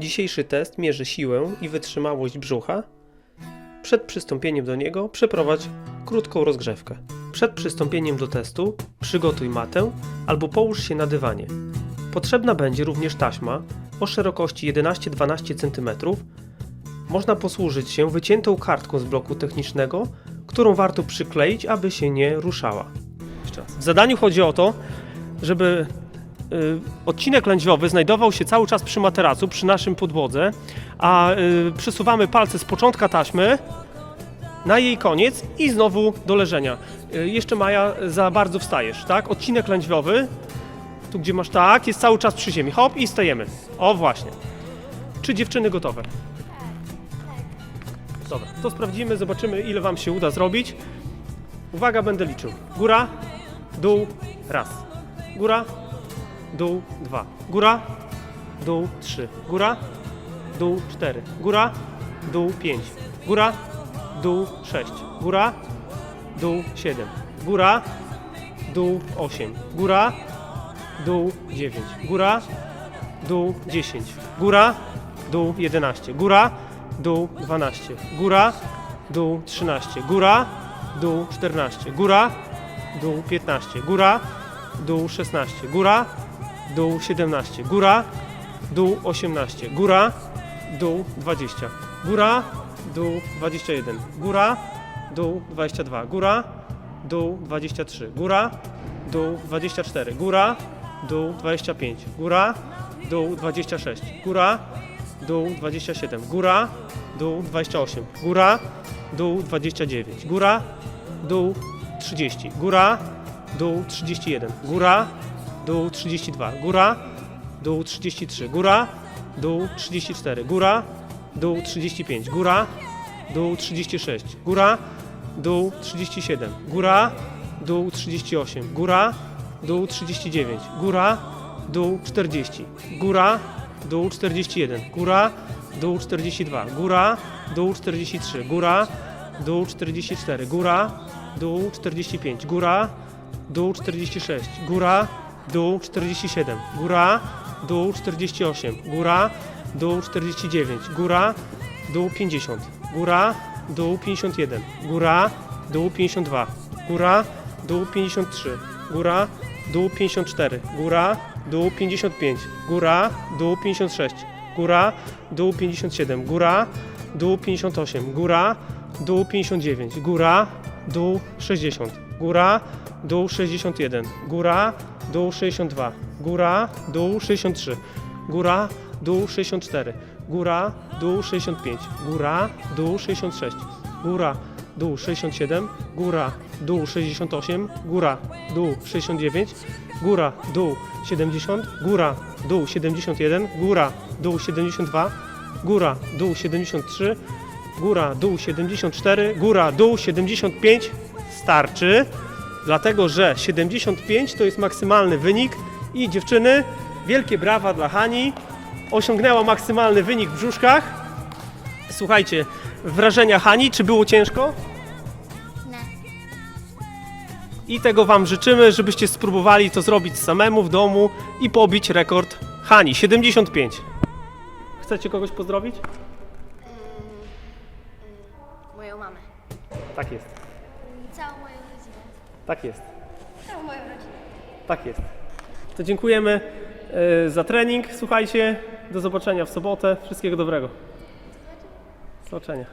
Dzisiejszy test mierzy siłę i wytrzymałość brzucha. Przed przystąpieniem do niego przeprowadź krótką rozgrzewkę. Przed przystąpieniem do testu przygotuj matę albo połóż się na dywanie. Potrzebna będzie również taśma o szerokości 11-12 cm. Można posłużyć się wyciętą kartką z bloku technicznego, którą warto przykleić, aby się nie ruszała. W zadaniu chodzi o to, żeby odcinek lędźwiowy znajdował się cały czas przy materacu, przy naszym podłodze, a y, przesuwamy palce z początka taśmy na jej koniec i znowu do leżenia. Y, jeszcze Maja, za bardzo wstajesz, tak? Odcinek lędźwiowy, tu gdzie masz tak, jest cały czas przy ziemi. Hop i stajemy. O właśnie. Czy dziewczyny gotowe? Dobra, to sprawdzimy, zobaczymy ile Wam się uda zrobić. Uwaga, będę liczył. Góra, dół, raz. Góra, dół, dwa. Góra, dół, trzy. Góra, dół, cztery. Góra, dół, pięć. Góra, dół, sześć. Góra, dół, siedem. Góra, dół, osiem. Góra, dół, dziewięć. Góra, dół, dziesięć. Góra, dół, jedenaście. Góra, dół, dwanaście. Góra, dół, trzynaście. Góra, dół, czternaście. Góra, dół 15, góra, dół 16, góra, dół 17, góra, dół 18, góra, dół 20, góra, dół 21, góra, dół 22, góra, dół 23, góra, dół 24, góra, dół 25, góra, dół 26, góra, dół 27, góra, dół 28, góra, dół 29, góra, dół 30, góra, dół 31, góra, dół 32, góra, dół 33, góra, dół 34, góra, dół 35, góra, dół 36, góra, dół 37, góra, dół 38, góra, dół 39, góra, dół 40, góra, dół 41, góra, dół 42, góra, dół 43, góra, dół 44, góra, dół 45, góra, dół 46, góra, dół 47, góra, dół 48, góra, dół 49, góra, dół 50, góra, dół 51, góra, dół 52, góra, dół 53, góra, dół 54, góra, dół 55, góra, dół 56, góra, dół 57, góra, dół 58, góra, dół 59, góra, dół 60, góra, dół 61, góra, dół 62, góra, dół 63, góra, dół 64, góra, dół 65, góra, dół 66, góra, dół 67, góra, dół 68, góra, dół 69, góra, dół 70, góra, dół 71, góra, dół 72, góra, dół 73, góra, dół 74, góra, dół 75 starczy, dlatego że 75 to jest maksymalny wynik i dziewczyny, wielkie brawa dla Hani, osiągnęła maksymalny wynik w brzuszkach. Słuchajcie, wrażenia Hani, czy było ciężko? Nie. I tego Wam życzymy, żebyście spróbowali to zrobić samemu w domu i pobić rekord Hani 75. Chcecie kogoś pozdrowić? Moją mamę. Tak jest. Całą moją rodzinę. Tak jest. Całą moją rodzinę. Tak jest. To dziękujemy e, za trening. Słuchajcie, do zobaczenia w sobotę. Wszystkiego dobrego. Do zobaczenia.